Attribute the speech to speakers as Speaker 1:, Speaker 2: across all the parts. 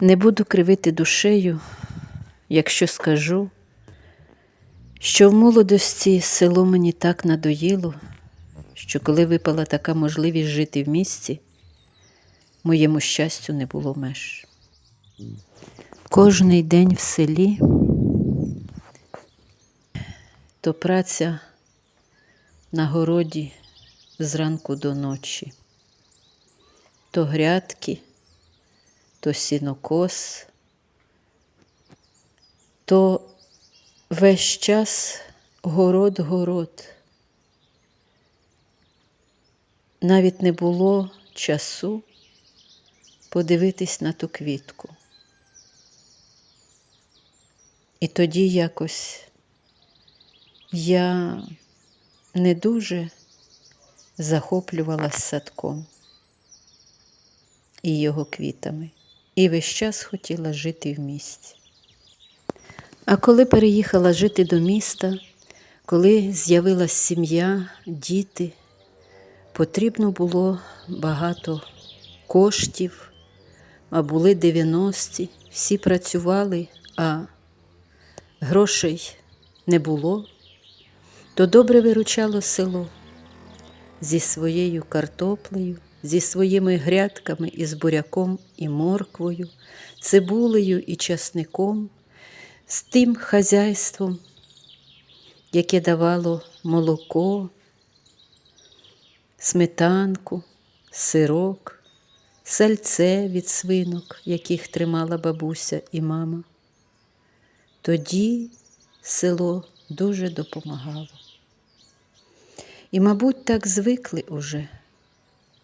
Speaker 1: Не буду кривити душею, якщо скажу, що в молодості село мені так надоїло, що коли випала така можливість жити в місті, моєму щастю не було меж. Кожний день в селі то праця на городі зранку до ночі, то грядки, то сінокос, то весь час город-город. Навіть не було часу подивитись на ту квітку. І тоді якось я не дуже захоплювалась садком і його квітами, і весь час хотіла жити в місті. А коли переїхала жити до міста, коли з'явилась сім'я, діти, потрібно було багато коштів, а були 90-ті, всі працювали, а грошей не було, то добре виручало село зі своєю картоплею, зі своїми грядками із буряком і морквою, цибулею і часником, з тим хазяйством, яке давало молоко, сметанку, сирок, сальце від свинок, яких тримала бабуся і мама. Тоді село дуже допомагало. І, мабуть, так звикли уже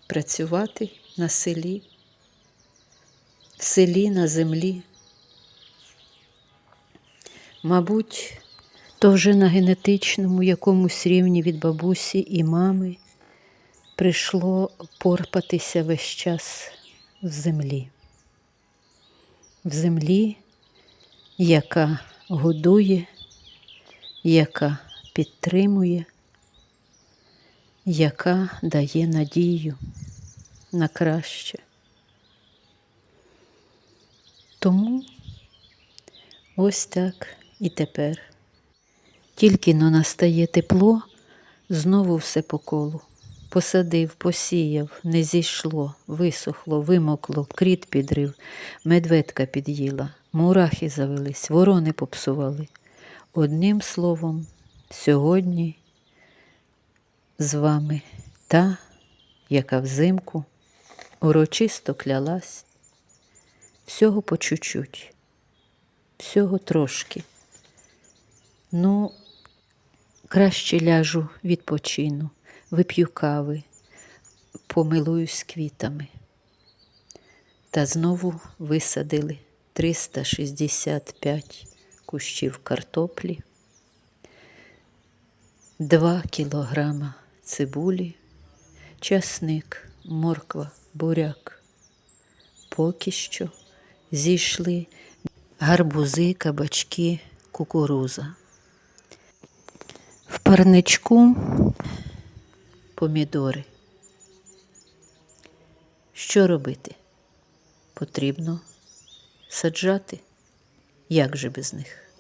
Speaker 1: працювати на селі, в селі на землі. Мабуть, то вже на генетичному якомусь рівні від бабусі і мами прийшло порпатися весь час в землі, в землі, яка годує, яка підтримує, яка дає надію на краще. Тому ось так і тепер. Тільки но настає тепло, знову все по колу. Посадив, посіяв, не зійшло, висохло, вимокло, кріт підрив, медведка під'їла, мурахи завелись, ворони попсували. Одним словом, сьогодні з вами та, яка взимку урочисто клялась, всього по чуть-чуть, всього трошки. Ну, краще ляжу відпочину, вип'ю кави, помилуюсь квітами. Та знову висадили 365 кущів картоплі, 2 кілограма цибулі, часник, морква, буряк. Поки що зійшли гарбузи, кабачки, кукуруза. В парничку помідори. Що робити? Потрібно саджати. Як же без них?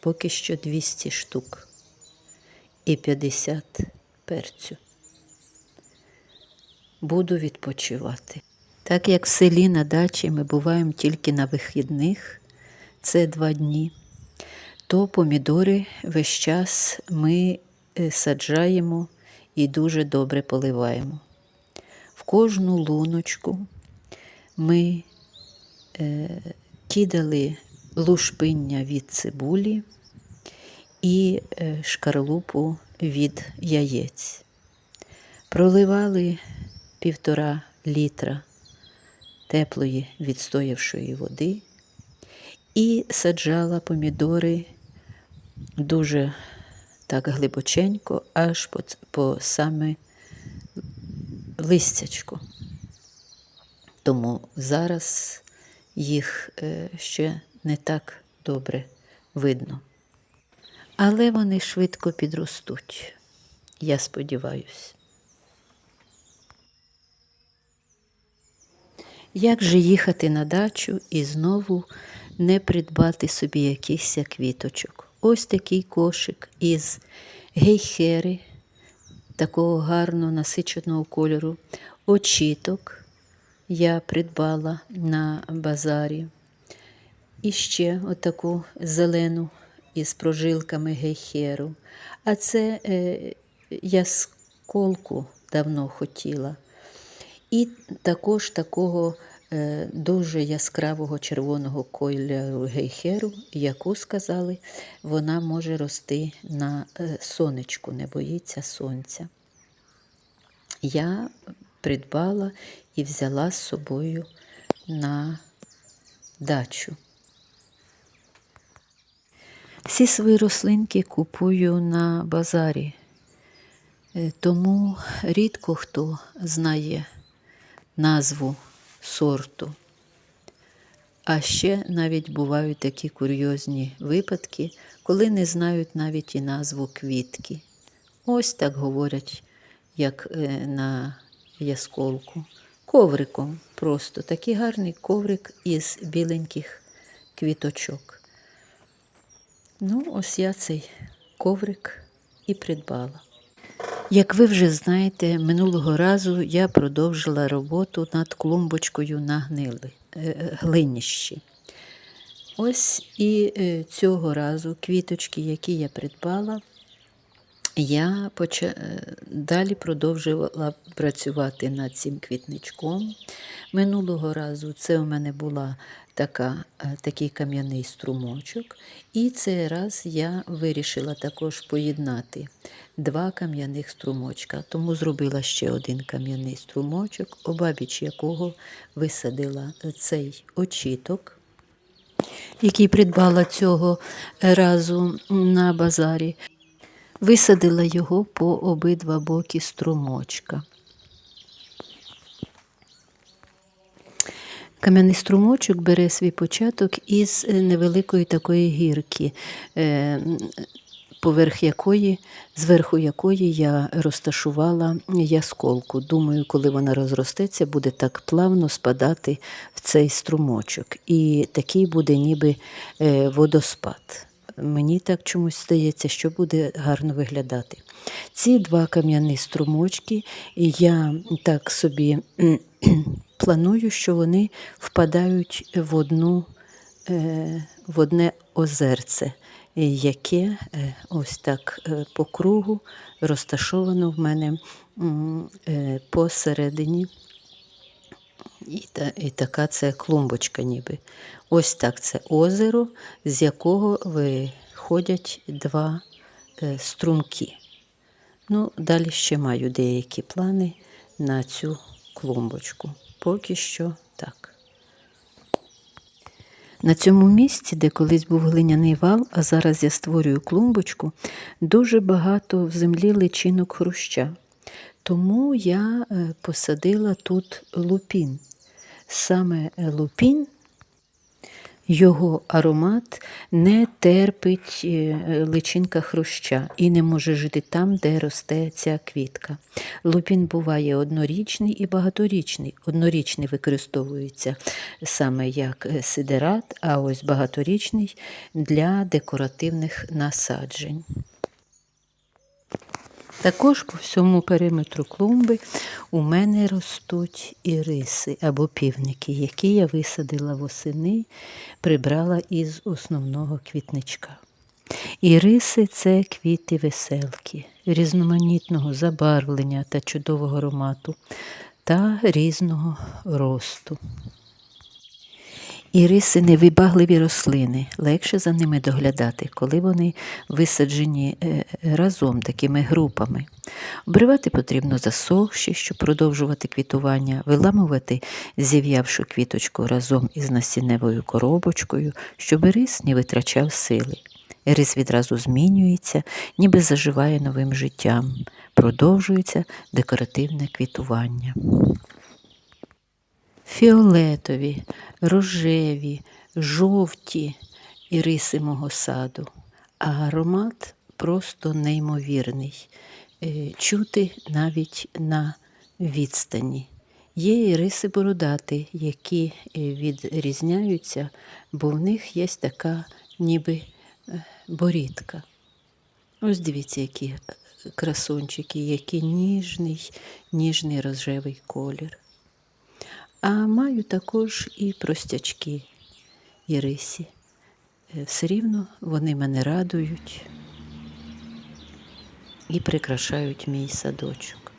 Speaker 1: Поки що 200 штук і 50 перцю. Буду відпочивати. Так як в селі на дачі ми буваємо тільки на вихідних, це два дні, то помідори весь час ми е, саджаємо і дуже добре поливаємо. В кожну луночку ми е, кидали лушпиння від цибулі і е, шкарлупу від яєць. Проливали півтора літра теплої відстоявшої води і саджала помідори дуже так глибоченько, аж по, по саме листячко. Тому зараз їх е, ще не так добре видно. Але вони швидко підростуть, я сподіваюся. Як же їхати на дачу і знову не придбати собі якихось квіточок? Ось такий кошик із гейхери, такого гарного насиченого кольору, очіток я придбала на базарі. І ще отаку зелену із прожилками гейхеру. А це е, я сколку давно хотіла. І також такого е, дуже яскравого червоного кольору гейхеру, яку сказали, вона може рости на е, сонечку, не боїться сонця. Я придбала і взяла з собою на дачу. Всі свої рослинки купую на базарі, Е, тому рідко хто знає назву сорту. А ще навіть бувають такі курйозні випадки, коли не знають навіть і назву квітки. Ось так говорять, як е, на ясколку. Ковриком просто такий гарний коврик із біленьких квіточок. Ну, ось я цей коврик і придбала. Як ви вже знаєте, минулого разу я продовжила роботу над клумбочкою на гнили, глиніщі. глинищі. Ось і е, цього разу квіточки, які я придбала, я поча... е, далі продовжувала працювати над цим квітничком. Минулого разу це у мене така, е, такий кам'яний струмочок. І цей раз я вирішила також поєднати два кам'яних струмочка. Тому зробила ще один кам'яний струмочок, обабіч якого висадила цей очіток. Який придбала цього разу на базарі, висадила його по обидва боки струмочка. Кам'яний струмочок бере свій початок із невеликої такої гірки, е, поверх якої, зверху якої я розташувала ясколку. Думаю, коли вона розростеться, буде так плавно спадати в цей струмочок. І такий буде ніби е, водоспад. Мені так чомусь здається, що буде гарно виглядати. Ці два кам'яні струмочки я так собі планую, що вони впадають в одну, е, в одне озерце, яке е, ось так е, по кругу розташовано в мене посередині. І та, і така це клумбочка ніби. Ось так це озеро, з якого виходять два е, струмки. Ну, Далі ще маю деякі плани на цю клумбочку. Поки що так. На цьому місці, де колись був глиняний вал, а зараз я створюю клумбочку, дуже багато в землі личинок хруща. Тому я е, посадила тут лупін. Саме лупін, його аромат не терпить е, личинка хруща і не може жити там, де росте ця квітка. Лупін буває однорічний і багаторічний. Однорічний використовується саме як е, сидерат, а ось багаторічний для декоративних насаджень. Також по всьому периметру клумби у мене ростуть іриси або півники, які я висадила восени, прибрала із основного квітничка. Іриси це квіти веселки, різноманітного забарвлення та чудового аромату та різного росту. Іриси невибагливі рослини, легше за ними доглядати, коли вони висаджені е, разом такими групами. Обривати потрібно засохші, щоб продовжувати квітування, виламувати зів'явшу квіточку разом із насінневою коробочкою, щоб рис не витрачав сили. Рис відразу змінюється, ніби заживає новим життям, продовжується декоративне квітування фіолетові, рожеві, жовті іриси мого саду, а аромат просто неймовірний. Е, чути навіть на відстані. Є і риси бородаті, які е, відрізняються, бо в них є така ніби е, борідка. Ось дивіться, які красунчики, який ніжний, ніжний рожевий колір. А маю також і простячки і рисі. Е, Все рівно вони мене радують і прикрашають мій садочок.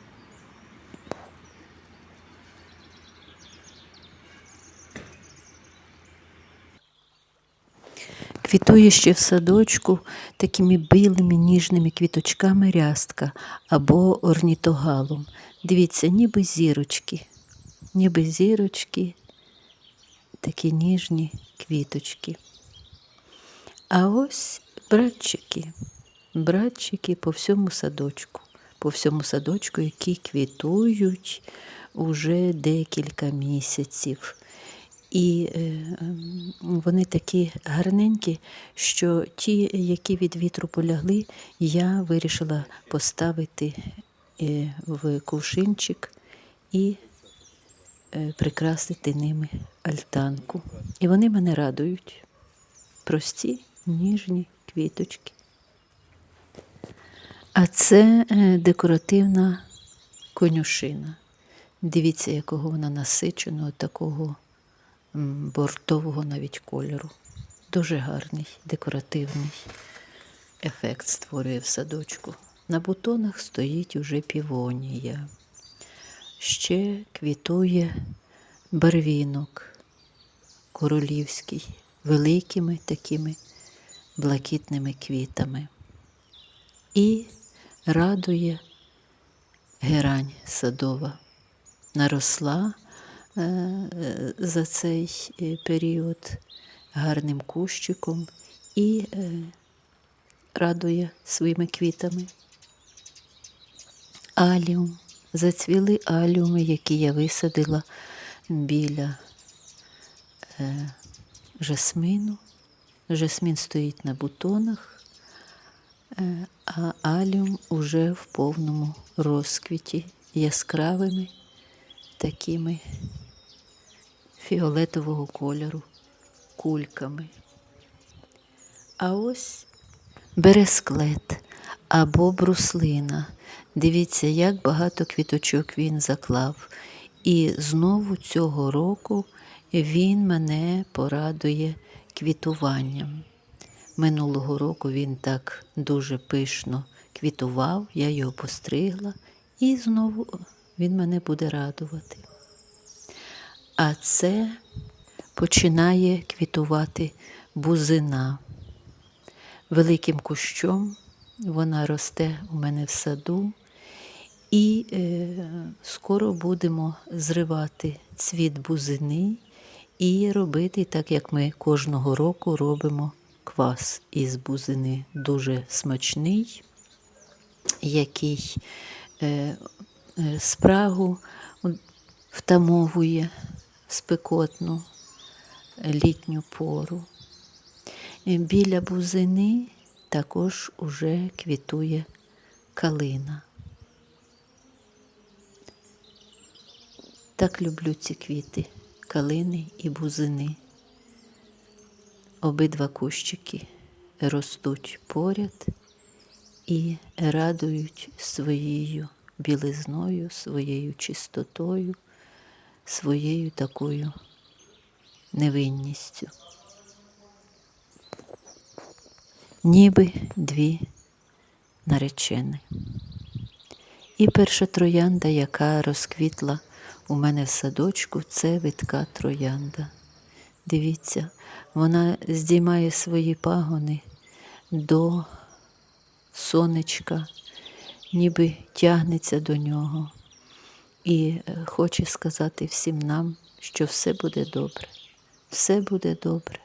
Speaker 1: Квітує ще в садочку такими білими ніжними квіточками рястка або орнітогалом. Дивіться, ніби зірочки, ніби зірочки, такі ніжні квіточки. А ось братчики, братчики по всьому садочку, по всьому садочку, які квітують уже декілька місяців. І е, ем, вони такі гарненькі, що ті, які від вітру полягли, я вирішила поставити е, в кувшинчик і прикрасити ними альтанку. І вони мене радують. Прості, ніжні квіточки. А це е, декоративна конюшина. Дивіться, якого вона насиченого, такого м, бордового навіть кольору. Дуже гарний, декоративний ефект створює в садочку. На бутонах стоїть уже півонія. Ще квітує барвінок королівський, великими такими блакитними квітами. І радує герань садова. Наросла е, за цей е, період гарним кущиком і е, радує своїми квітами. Аліум. Зацвіли аліуми, які я висадила біля е, жасмину. Жасмін стоїть на бутонах, е, а аліум уже в повному розквіті яскравими такими фіолетового кольору кульками. А ось бересклет або бруслина. Дивіться, як багато квіточок він заклав. І знову цього року він мене порадує квітуванням. Минулого року він так дуже пишно квітував, я його постригла, і знову він мене буде радувати. А це починає квітувати бузина. Великим кущом вона росте у мене в саду, і е, скоро будемо зривати цвіт бузини і робити так, як ми кожного року робимо квас із бузини. Дуже смачний, який е, е, спрагу втамовує спекотну літню пору. Е, Біля бузини також уже квітує калина. Так люблю ці квіти, калини і бузини. Обидва кущики ростуть поряд і радують своєю білизною, своєю чистотою, своєю такою невинністю. Ніби дві наречени. І перша троянда, яка розквітла у мене в садочку, це витка троянда. Дивіться, вона здіймає свої пагони до сонечка, ніби тягнеться до нього і е, хоче сказати всім нам, що все буде добре, все буде добре.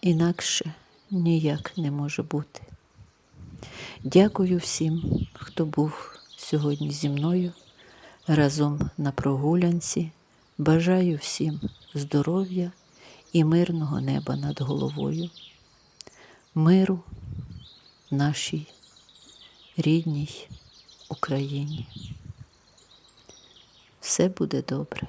Speaker 1: Інакше ніяк не може бути. Дякую всім, хто був сьогодні зі мною разом на прогулянці. Бажаю всім здоров'я і мирного неба над головою, миру нашій рідній Україні. все буде добре.